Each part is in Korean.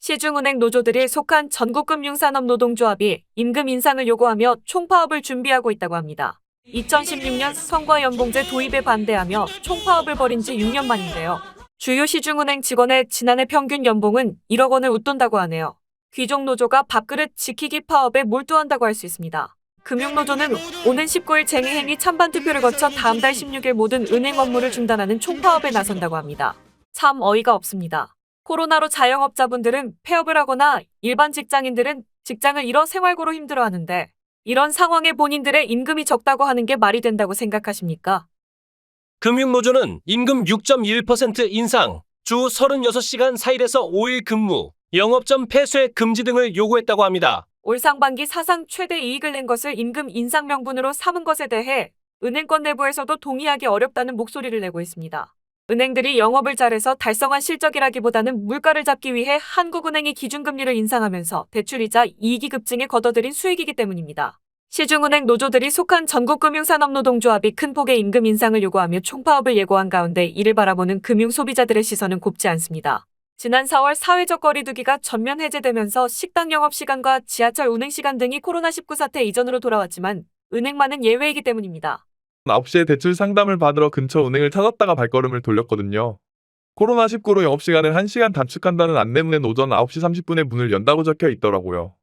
시중은행 노조들이 속한 전국금융산업노동조합이 임금 인상을 요구하며 총파업을 준비하고 있다고 합니다. 2016년 선거연봉제 도입에 반대하며 총파업을 벌인 지 6년 만인데요. 주요 시중은행 직원의 지난해 평균 연봉은 1억 원을 웃돈다고 하네요. 귀족 노조가 밥그릇 지키기 파업에 몰두한다고 할 수 있습니다. 금융노조는 오는 19일 쟁의 행위 찬반 투표를 거쳐 다음 달 16일 모든 은행 업무를 중단하는 총파업에 나선다고 합니다. 참 어이가 없습니다. 코로나로 자영업자분들은 폐업을 하거나 일반 직장인들은 직장을 잃어 생활고로 힘들어하는데 이런 상황에 본인들의 임금이 적다고 하는 게 말이 된다고 생각하십니까? 금융노조는 임금 6.1% 인상, 주 36시간 4일에서 5일 근무, 영업점 폐쇄 금지 등을 요구했다고 합니다. 올 상반기 사상 최대 이익을 낸 것을 임금 인상 명분으로 삼은 것에 대해 은행권 내부에서도 동의하기 어렵다는 목소리를 내고 있습니다. 은행들이 영업을 잘해서 달성한 실적이라기보다는 물가를 잡기 위해 한국은행이 기준금리를 인상하면서 대출이자 이익이 급증해 걷어들인 수익이기 때문입니다. 시중은행 노조들이 속한 전국금융산업노동조합이 큰 폭의 임금 인상을 요구하며 총파업을 예고한 가운데 이를 바라보는 금융 소비자들의 시선은 곱지 않습니다. 지난 4월 사회적 거리두기가 전면 해제되면서 식당 영업시간과 지하철 운행시간 등이 코로나19 사태 이전으로 돌아왔지만 은행만은 예외이기 때문입니다. 9시에 대출 상담을 받으러 근처 은행을 찾았다가 발걸음을 돌렸거든요. 코로나19로 영업시간을 1시간 단축한다는 안내문엔 오전 9시 30분에 문을 연다고 적혀 있더라고요.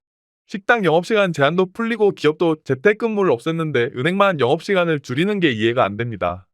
식당 영업시간 제한도 풀리고 기업도 재택근무를 없앴는데 은행만 영업시간을 줄이는 게 이해가 안 됩니다.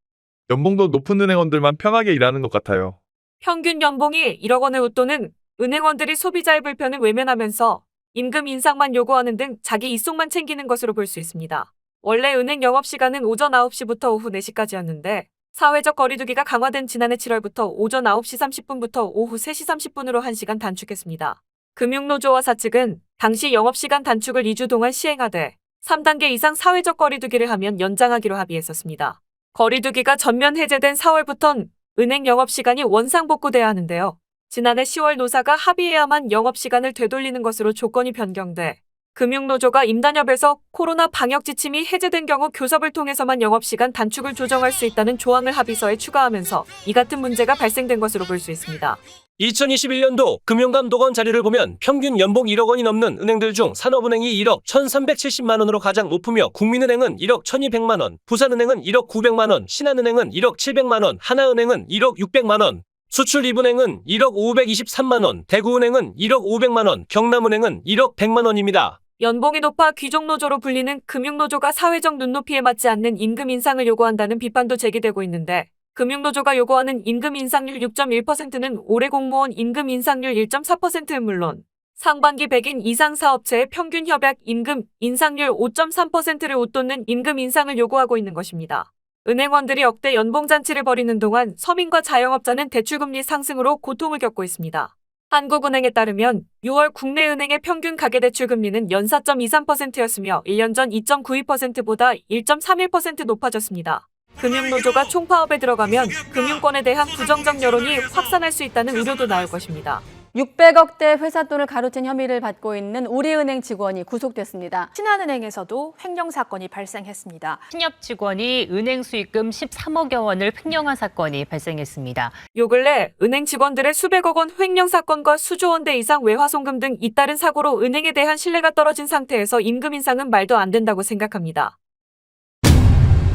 연봉도 높은 은행원들만 편하게 일하는 것 같아요. 평균 연봉이 1억 원을 웃도는 은행원들이 소비자의 불편을 외면하면서 임금 인상만 요구하는 등 자기 이속만 챙기는 것으로 볼 수 있습니다. 원래 은행 영업시간은 오전 9시부터 오후 4시까지였는데 사회적 거리두기가 강화된 지난해 7월부터 오전 9시 30분부터 오후 3시 30분으로 1시간 단축했습니다. 금융노조와 사측은 당시 영업시간 단축을 2주 동안 시행하되 3단계 이상 사회적 거리두기를 하면 연장하기로 합의했었습니다. 거리두기가 전면 해제된 4월부턴 은행 영업시간이 원상복구돼야 하는데요. 지난해 10월 노사가 합의해야만 영업시간을 되돌리는 것으로 조건이 변경돼 금융노조가 임단협에서 코로나 방역 지침이 해제된 경우 교섭을 통해서만 영업시간 단축을 조정할 수 있다는 조항을 합의서에 추가하면서 이 같은 문제가 발생된 것으로 볼 수 있습니다. 2021년도 금융감독원 자료를 보면 평균 연봉 1억 원이 넘는 은행들 중 산업은행이 1억 1,370만 원으로 가장 높으며 국민은행은 1억 1,200만 원, 부산은행은 1억 900만 원, 신한은행은 1억 700만 원, 하나은행은 1억 600만 원, 수출입은행은 1억 523만 원, 대구은행은 1억 500만 원, 경남은행은 1억 100만 원입니다. 연봉이 높아 귀족노조로 불리는 금융노조가 사회적 눈높이에 맞지 않는 임금 인상을 요구한다는 비판도 제기되고 있는데 금융노조가 요구하는 임금 인상률 6.1%는 올해 공무원 임금 인상률 1.4%는 물론 상반기 100인 이상 사업체의 평균 협약 임금 인상률 5.3%를 웃돋는 임금 인상을 요구하고 있는 것입니다. 은행원들이 역대 연봉잔치를 벌이는 동안 서민과 자영업자는 대출금리 상승으로 고통을 겪고 있습니다. 한국은행에 따르면 6월 국내 은행의 평균 가계대출 금리는 연 4.23%였으며 1년 전 2.92%보다 1.31% 높아졌습니다. 금융노조가 총파업에 들어가면 금융권에 대한 부정적 여론이 확산할 수 있다는 우려도 나올 것입니다. 600억대 회사 돈을 가로챈 혐의를 받고 있는 우리은행 직원이 구속됐습니다. 신한은행에서도 횡령 사건이 발생했습니다. 신협 직원이 은행 수익금 13억여 원을 횡령한 사건이 발생했습니다. 요 근래 은행 직원들의 수백억 원 횡령 사건과 수조 원대 이상 외화송금 등 잇따른 사고로 은행에 대한 신뢰가 떨어진 상태에서 임금 인상은 말도 안 된다고 생각합니다.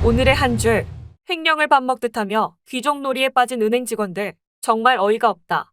오늘의 한 줄, 횡령을 밥 먹듯 하며 귀족놀이에 빠진 은행 직원들, 정말 어이가 없다.